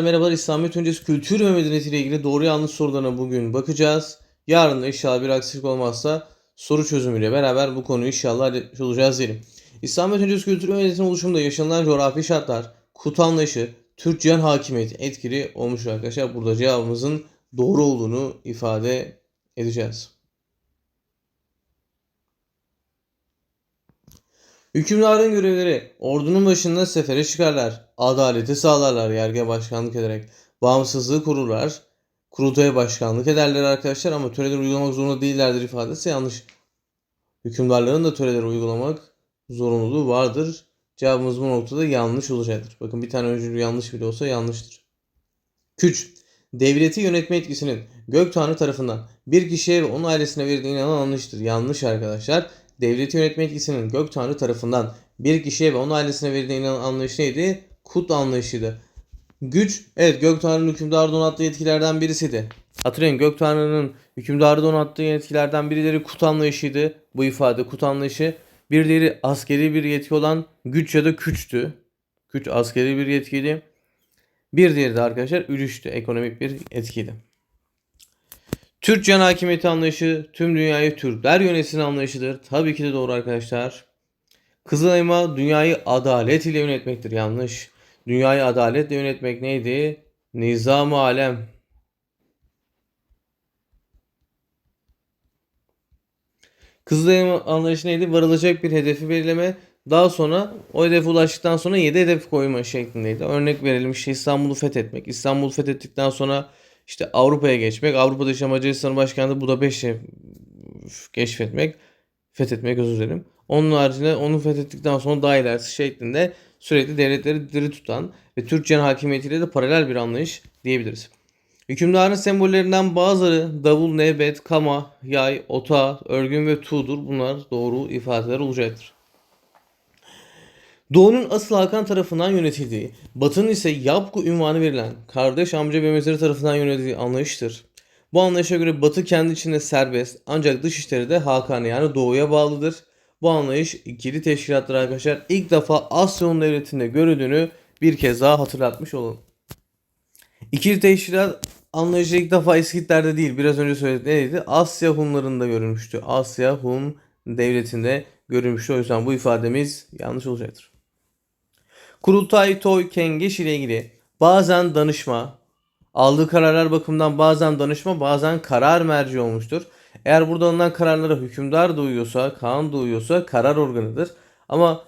Merhabalar İslamiyet öncesi kültür ve medeniyeti ile ilgili doğru yanlış sorularına bugün bakacağız. Yarın da inşallah bir aksilik olmazsa soru çözümüyle beraber bu konuyu inşallah halletmiş olacağız diyelim. İslamiyet öncesi kültür ve medeniyetinin oluşumunda yaşanılan coğrafi şartlar, kut anlayışı, Türk cihan hakimiyeti etkili olmuş arkadaşlar. Burada cevabımızın doğru olduğunu ifade edeceğiz. Hükümdarın görevleri ordunun başında sefere çıkarlar, adaleti sağlarlar yargıya başkanlık ederek, bağımsızlığı kururlar, kurultaya başkanlık ederler arkadaşlar ama töreleri uygulamak zorunda değillerdir ifadesi yanlış. Hükümdarların da töreleri uygulamak zorunluluğu vardır. Cevabımız bu noktada yanlış olacaktır. Bakın bir tane öncülü yanlış bile olsa yanlıştır. Küç. Devleti yönetme etkisinin gök tanrı tarafından bir kişiye ve onun ailesine verildiğine inanan yanlıştır. Yanlış arkadaşlar devleti yönetme etkisinin gök tanrı tarafından bir kişiye ve onun ailesine inanan anlayış neydi? Kut anlayışıydı. Güç, evet gök tanrının hükümdarı donattığı yetkilerden birisiydi. Hatırlayın gök tanrının hükümdarı donattığı yetkilerden birileri kut anlayışıydı. Bu ifade kut anlayışı. Bir diğeri askeri bir yetki olan güç ya da küçtü. Güç askeri bir yetkiydi. Bir diğeri de arkadaşlar ülüştü. Ekonomik bir etkiydi. Türk can hakimiyeti anlayışı tüm dünyayı Türkler yönetsin anlayışıdır. Tabii ki de doğru arkadaşlar. Kızılayma dünyayı adalet ile yönetmektir. Yanlış. Dünyayı adaletle yönetmek neydi? Nizam-ı alem. Kızılayma anlayışı neydi? Varılacak bir hedefi belirleme. Daha sonra o hedefe ulaştıktan sonra 7 hedef koyma şeklindeydi. Örnek verelim İstanbul'u fethetmek. İstanbul'u fethettikten sonra işte Avrupa'ya geçmek. Avrupa'da işte Macaristan'ın başkenti Budapeşte keşfetmek. Fethetmek özür dilerim. Onun haricinde onu fethettikten sonra daha ilerisi şeklinde sürekli devletleri diri tutan ve Türkçe'nin hakimiyetiyle de paralel bir anlayış diyebiliriz. Hükümdarın sembollerinden bazıları davul, nebet, kama, yay, ota, örgün ve tuğdur. Bunlar doğru ifadeler olacaktır. Doğu'nun asıl Hakan tarafından yönetildiği, Batı'nın ise Yapku ünvanı verilen kardeş amca mezarı tarafından yönetildiği anlayıştır. Bu anlayışa göre Batı kendi içinde serbest ancak dış işleri de Hakan'a yani Doğu'ya bağlıdır. Bu anlayış ikili teşkilatlar arkadaşlar ilk defa Asya Devleti'nde görüldüğünü bir kez daha hatırlatmış olalım. İkili teşkilat anlayışı ilk defa İskitlerde değil biraz önce söyledik neydi? Asya Hunlarında görülmüştü. Asya Hun devletinde görülmüştü. O yüzden bu ifademiz yanlış olacaktır. Kurultay Toy Kengeş ile ilgili bazen danışma, aldığı kararlar bakımından bazen danışma, bazen karar merci olmuştur. Eğer burada alınan kararlara hükümdar da uyuyorsa, kaan da uyuyorsa karar organıdır. Ama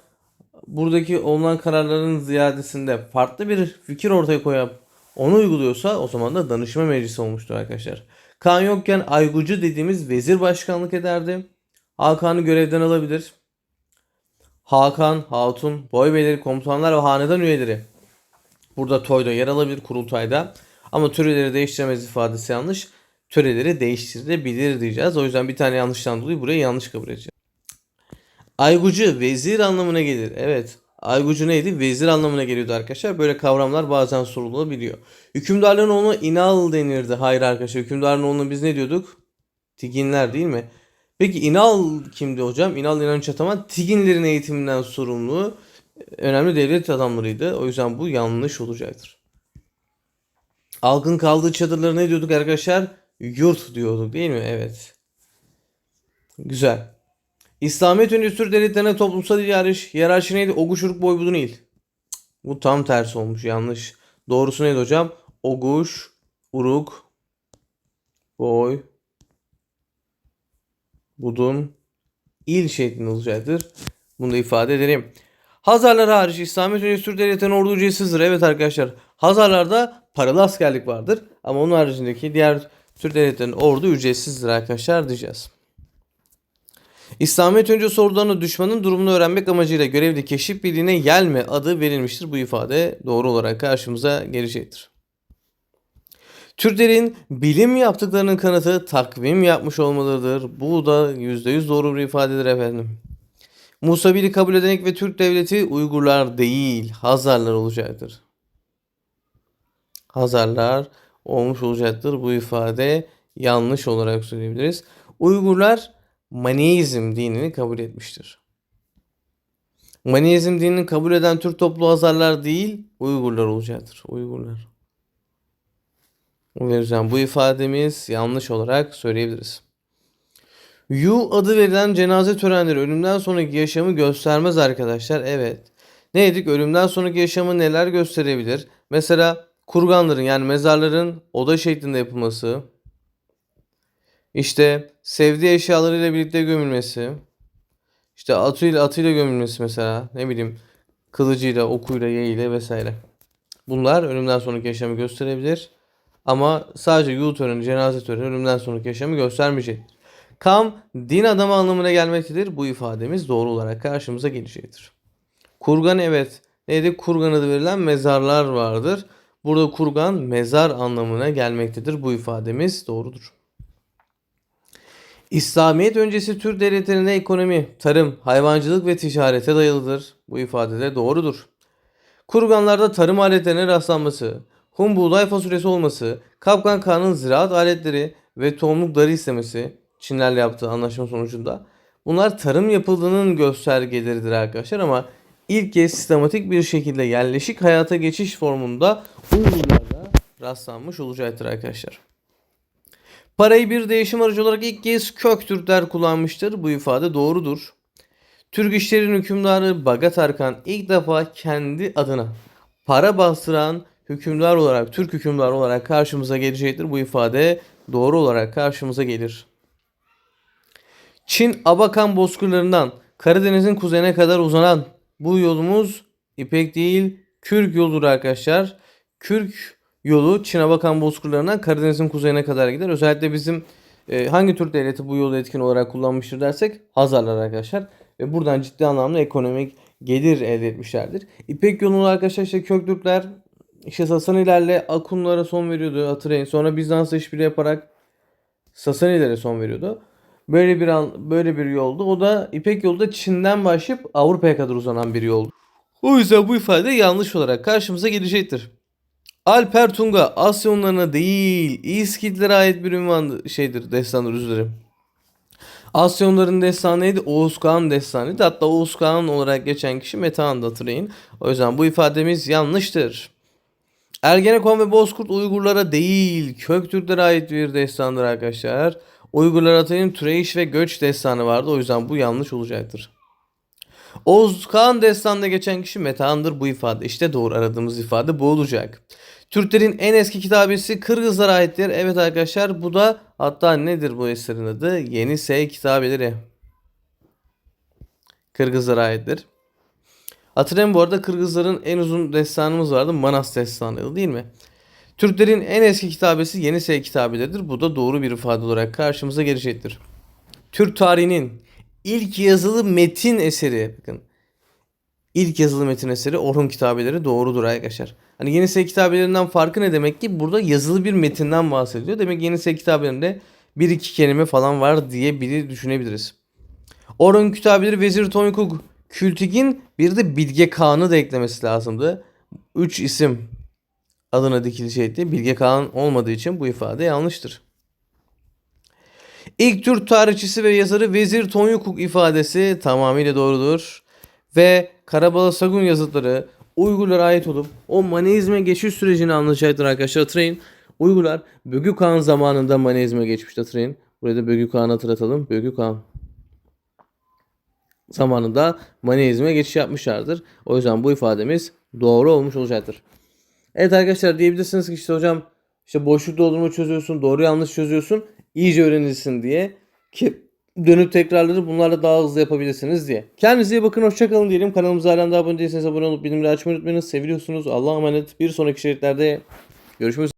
buradaki olunan kararların ziyadesinde farklı bir fikir ortaya koyup onu uyguluyorsa o zaman da danışma meclisi olmuştur arkadaşlar. Kaan yokken Aygucu dediğimiz vezir başkanlık ederdi. Hakan'ı görevden alabilir. Hakan, Hatun, boy beyleri, komutanlar ve hanedan üyeleri burada toyda yer alabilir kurultayda. Ama töreleri değiştiremez ifadesi yanlış. Töreleri değiştirilebilir diyeceğiz. O yüzden bir tane yanlıştan dolayı burayı yanlış kabul edeceğiz. Aygucu vezir anlamına gelir. Evet. Aygucu neydi? Vezir anlamına geliyordu arkadaşlar. Böyle kavramlar bazen sorulabiliyor. Hükümdarların oğluna İnal denirdi. Hayır arkadaşlar. Hükümdarın oğluna biz ne diyorduk? Tiginler değil mi? Peki İnal kimdi hocam? İnal İnanç Ataman Tiginlerin eğitiminden sorumlu önemli devlet adamlarıydı. O yüzden bu yanlış olacaktır. Halkın kaldığı çadırlara ne diyorduk arkadaşlar? Yurt diyorduk değil mi? Evet. Güzel. İslamiyet öncesi Türk devletlerine toplumsal hiyerarşi neydi? Oguş, uruk, boy, budun il. Bu tam tersi olmuş. Yanlış. Doğrusu neydi hocam? Oguş, uruk, boy, budun, il şeklinde olacaktır. Bunu da ifade edelim. Hazarlar hariç İslamiyet Türk devletlerinin ordu ücretsizdir. Evet arkadaşlar. Hazarlarda paralı askerlik vardır. Ama onun haricindeki diğer Türk devletlerinin ordu ücretsizdir arkadaşlar diyeceğiz. İslamiyet öncesi ordularına düşmanın durumunu öğrenmek amacıyla görevli keşif birliğine yelme adı verilmiştir. Bu ifade doğru olarak karşımıza gelecektir. Türklerin bilim yaptıklarının kanıtı takvim yapmış olmalıdır. Bu da %100 doğru bir ifadedir efendim. Musabili kabul edenek ve Türk devleti Uygurlar değil Hazarlar olacaktır. Hazarlar olmuş olacaktır. Bu ifade yanlış olarak söyleyebiliriz. Uygurlar Maniizm dinini kabul etmiştir. Maniizm dinini kabul eden Türk toplu Hazarlar değil Uygurlar olacaktır. Uygurlar. O yüzden bu ifademiz yanlış olarak söyleyebiliriz. Yu adı verilen cenaze törenleri ölümden sonraki yaşamı göstermez arkadaşlar. Evet. Ne dedik? Ölümden sonraki yaşamı neler gösterebilir? Mesela kurganların yani mezarların oda şeklinde yapılması. İşte sevdiği eşyalarıyla birlikte gömülmesi. İşte atıyla atıyla gömülmesi mesela. Ne bileyim kılıcıyla, okuyla, yayıyla vesaire. Bunlar ölümden sonraki yaşamı gösterebilir. Ama sadece yuh töreni, cenaze töreni ölümden sonraki yaşamı göstermeyecektir. Kam din adamı anlamına gelmektedir. Bu ifademiz doğru olarak karşımıza gelecektir. Kurgan evet. Neydi? Kurgan adı verilen mezarlar vardır. Burada kurgan mezar anlamına gelmektedir. Bu ifademiz doğrudur. İslamiyet öncesi Türk devletlerinde ekonomi, tarım, hayvancılık ve ticarete dayalıdır. Bu ifade de doğrudur. Kurganlarda tarım aletlerine rastlanması, hum buğday fasulyesi olması, Kapkan Kağan'ın ziraat aletleri ve tohumlukları istemesi, Çinlerle yaptığı anlaşma sonucunda bunlar tarım yapıldığının göstergeleridir arkadaşlar ama ilk kez sistematik bir şekilde yerleşik hayata geçiş formunda Uygurlarda rastlanmış olacaktır arkadaşlar. Parayı bir değişim aracı olarak ilk kez Köktürkler kullanmıştır. Bu ifade doğrudur. Türk işlerin hükümdarı Bagat Arkan ilk defa kendi adına para bastıran hükümdar olarak, Türk hükümdar olarak karşımıza gelecektir. Bu ifade doğru olarak karşımıza gelir. Çin Abakan bozkırlarından Karadeniz'in kuzeyine kadar uzanan bu yolumuz İpek değil Kürk yoludur arkadaşlar. Kürk yolu Çin Abakan bozkırlarından Karadeniz'in kuzeyine kadar gider. Özellikle bizim e, hangi Türk devleti bu yolu etkin olarak kullanmıştır dersek Hazarlar arkadaşlar. Ve buradan ciddi anlamda ekonomik gelir elde etmişlerdir. İpek yolunu arkadaşlar işte Köktürkler işte Sasanilerle Akunlara son veriyordu hatırlayın. Sonra Bizans'la işbirliği yaparak Sasanilere son veriyordu. Böyle bir an, böyle bir yoldu. O da İpek yolu da Çin'den başlayıp Avrupa'ya kadar uzanan bir yoldu. O yüzden bu ifade yanlış olarak karşımıza gelecektir. Alper Tunga Asya onlarına değil İskitlere ait bir ünvan şeydir destandır özür dilerim. Asyonların destanı neydi? Oğuz Kağan destanıydı. Hatta Oğuz Kağan olarak geçen kişi Metehan'dı hatırlayın. O yüzden bu ifademiz yanlıştır. Ergenekon ve Bozkurt Uygurlara değil Köktürklere ait bir destandır arkadaşlar. Uygurlar Atay'ın Türeyiş ve Göç destanı vardı. O yüzden bu yanlış olacaktır. Oğuz Kağan destanında geçen kişi Metehan'dır bu ifade. İşte doğru aradığımız ifade bu olacak. Türklerin en eski kitabesi Kırgızlara aittir. Evet arkadaşlar bu da hatta nedir bu eserin adı? Yeni S kitabeleri. Kırgızlara aittir. Hatırlayın bu arada Kırgızların en uzun destanımız vardı. Manas destanıydı değil mi? Türklerin en eski kitabesi Yeni S kitabeleridir. Bu da doğru bir ifade olarak karşımıza gelecektir. Türk tarihinin ilk yazılı metin eseri bakın. İlk yazılı metin eseri Orhun kitabeleri doğrudur arkadaşlar. Hani Yeni S kitabelerinden farkı ne demek ki? Burada yazılı bir metinden bahsediyor. Demek Yeni S kitabelerinde bir iki kelime falan var diye biri düşünebiliriz. Orhun kitabeleri Vezir Toykuk Kültigin bir de Bilge Kağan'ı da eklemesi lazımdı. Üç isim adına dikilecekti. Bilge Kağan olmadığı için bu ifade yanlıştır. İlk Türk tarihçisi ve yazarı Vezir Tonyukuk ifadesi tamamıyla doğrudur. Ve Karabala Sagun yazıtları Uygurlara ait olup o Maneizme geçiş sürecini anlatacaktır arkadaşlar. Hatırlayın Uygurlar Bögü Kağan zamanında Maneizme geçmişti hatırlayın. Buraya da Bögü Kağan'ı hatırlatalım. Bögü Kağan zamanında Maneizme geçiş yapmışlardır. O yüzden bu ifademiz doğru olmuş olacaktır. Evet arkadaşlar diyebilirsiniz ki işte hocam işte boşluk doldurma çözüyorsun, doğru yanlış çözüyorsun, iyice öğrenilsin diye ki dönüp tekrarları bunlarla daha hızlı yapabilirsiniz diye. Kendinize iyi bakın, hoşçakalın diyelim. Kanalımıza halen daha abone değilseniz abone olup bildirimleri açmayı unutmayınız. Seviliyorsunuz. Allah'a emanet. Bir sonraki şeritlerde görüşmek üzere.